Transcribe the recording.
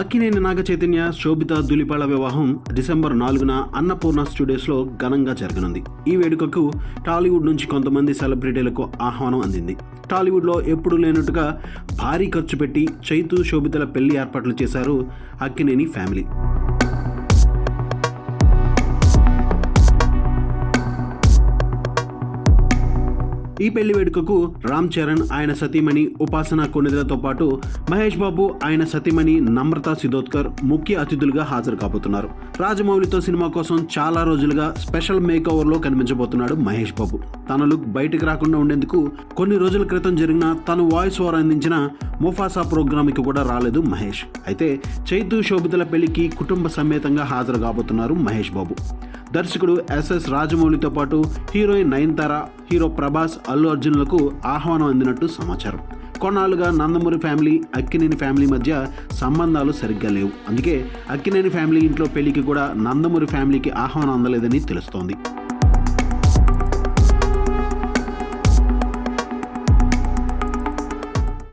అక్కినేని నాగ చైతన్య శోభిత దులిపాల వివాహం డిసెంబర్ నాలుగున అన్నపూర్ణ స్టూడియోస్లో ఘనంగా జరగనుంది. ఈ వేడుకకు టాలీవుడ్ నుంచి కొంతమంది సెలబ్రిటీలకు ఆహ్వానం అందింది. టాలీవుడ్లో ఎప్పుడూ లేనట్టుగా భారీ ఖర్చు పెట్టి చైతు శోభితల పెళ్ళి ఏర్పాట్లు చేశారు అక్కినేని ఫ్యామిలీ. ఈ పెళ్ళి వేడుకకు రామ్ చరణ్ ఆయన సతీమణి ఉపాసన కొనిదలతో పాటు మహేష్ బాబు ఆయన సతీమణి నమ్రత సిదోత్కర్ ముఖ్య అతిథులుగా హాజరు కాబోతున్నారు. రాజమౌళితో సినిమా కోసం చాలా రోజులుగా స్పెషల్ మేక్ ఓవర్లో కనిపించబోతున్నాడు మహేష్ బాబు. తన లుక్ బయటకు రాకుండా ఉండేందుకు కొన్ని రోజుల క్రితం జరిగిన తను వాయిస్ ఓవర్ అందించిన ముఫాసా ప్రోగ్రామ్కి కూడా రాలేదు మహేష్. అయితే చైతు శోభితల పెళ్ళికి కుటుంబ సమేతంగా హాజరు కాబోతున్నారు మహేష్ బాబు. దర్శకుడు ఎస్ఎస్ రాజమౌళితో పాటు హీరోయిన్ నయనతార హీరో ప్రభాస్ అల్లు అర్జున్లకు ఆహ్వానం అందినట్టు సమాచారం. కొన్నాళ్ళుగా నందమూరి ఫ్యామిలీ అక్కినేని ఫ్యామిలీ మధ్య సంబంధాలు సరిగ్గా లేవు. అందుకే అక్కినేని ఫ్యామిలీ ఇంట్లో పెళ్ళికి కూడా నందమూరి ఫ్యామిలీకి ఆహ్వానం అందలేదని తెలుస్తోంది.